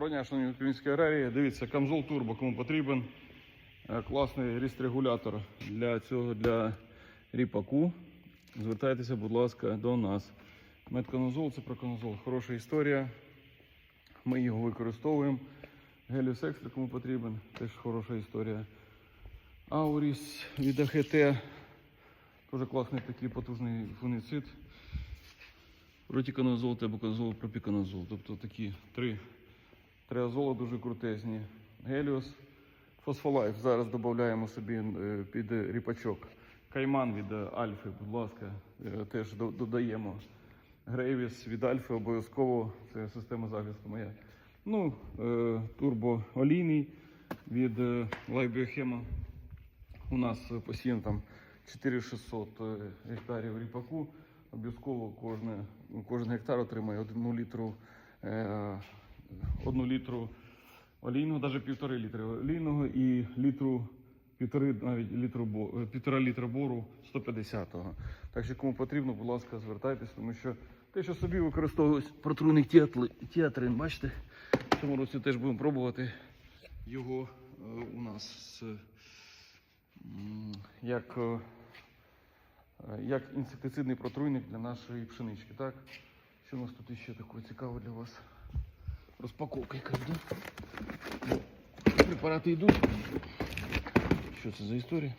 Броня, шановні українські аграрії, дивіться, камзол турбо, кому потрібен. Е, Класний ріст-регулятор для цього для ріпаку. Звертайтеся, будь ласка, до нас. Метконозол це проконозол. Хороша історія. Ми його використовуємо. Геліус екстра, кому потрібен, теж хороша історія. Ауріс від АХТ. Дуже класний такий потужний фунгіцид. Ротіконозол, тебуконозол, пропіконозол. Тобто такі три Три азола дуже крутезні. Геліос. Фосфолайф. Зараз додаємо собі е, під ріпачок. Кайман від е, Альфи, будь ласка, е, теж додаємо. Грейвіс від Альфи обов'язково. Це система захисту моя. Ну, е, турбо олійний від Лайбіохема. У нас посіяно там 4600 е, гектарів ріпаку. Обов'язково кожен гектар отримає одну літру, одну літру олійного, навіть півтори літри олійного і літру, півтори навіть літру, е, півтора літра бору 150-го. Так що кому потрібно, будь ласка, звертайтесь, тому що те, що собі використовують протруйний тіатрин, бачите, в цьому році теж будемо пробувати його е, у нас М, як, е, е, як інсектицидний протруйник для нашої пшенички. Так? Що у нас тут ще такого цікавого для вас? Розпаковка якась, да? Препарати йдуть. Що це за історія?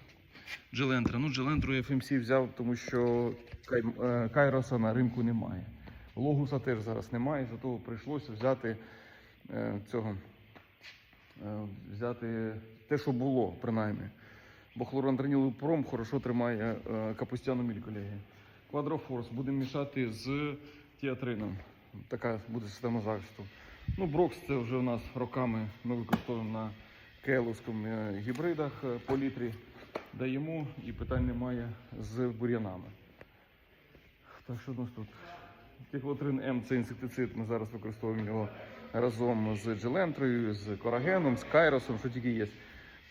Джелентра. Ну, Джелентру я FMC взяв, тому що Кай- е, Кайроса на ринку немає. Логуса теж зараз немає, зато прийшлося взяти е, цього е, взяти те, що було, принаймні. Бо хлорантраніловий пром хорошо тримає капустяну міль, колеги. Квадрофорс будемо мішати з тіатрином. Така буде система захисту. Ну, Брокс це вже у нас роками ми використовуємо на кейловському е, гібридах е, по літрі. Даємо і питань немає з бур'янами. Так що у нас тут? Тіклотрин М це інсектицид. Ми зараз використовуємо його разом з джелентрою, з корагеном, з кайросом, що тільки є.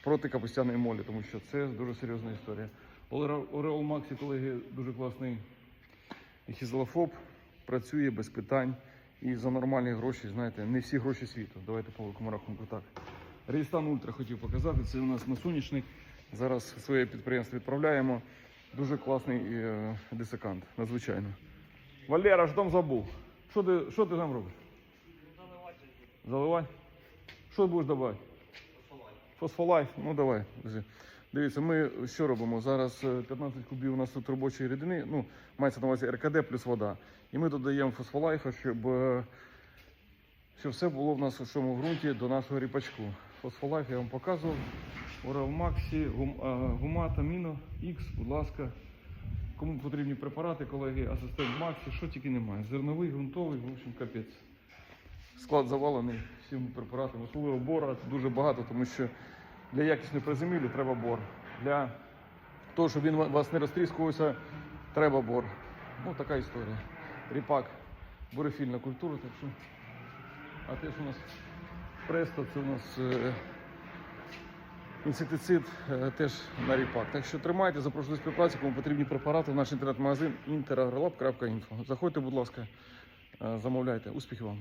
Проти капустяної молі, тому що це дуже серйозна історія. Ореол Максі, колеги, дуже класний хізелофоб, працює без питань. І за нормальні гроші, знаєте, не всі гроші світу. Давайте по великому рахунку так. Рейстан Ультра хотів показати. Це у нас на сонячник. Зараз своє підприємство відправляємо. Дуже класний е, десикант, надзвичайно. Валера, що там забув? Що ти, що ти там робиш? Заливай. Що будеш давати? Фосфолайф. Ну давай. Дивіться, ми що робимо? Зараз е, 15 кубів у нас тут робочої рідини. Ну, мається на увазі РКД плюс вода. І ми додаємо фосфолайфа, щоб, е, щоб все було в нас у цьому ґрунті до нашого ріпачку. Фосфолайф я вам показував. Орел Максі, гум, е, аміно, Х, будь ласка. Кому потрібні препарати, колеги, асистент Максі, що тільки немає. Зерновий, ґрунтовий, в общем, капець. Склад завалений всіми препаратами. Особливо бора дуже багато, тому що для якісної приземлі треба бор. Для того, щоб він вас не розтріскувався, треба бор. Ну, така історія. Ріпак, бурефільна культура, так що. А те, що у нас престо, це у нас е, інсектицид е, теж на ріпак. Так що тримайте, запрошую до співпраці, кому потрібні препарати в наш інтернет-магазин interagролab.info. Заходьте, будь ласка, е, замовляйте. Успіхів вам!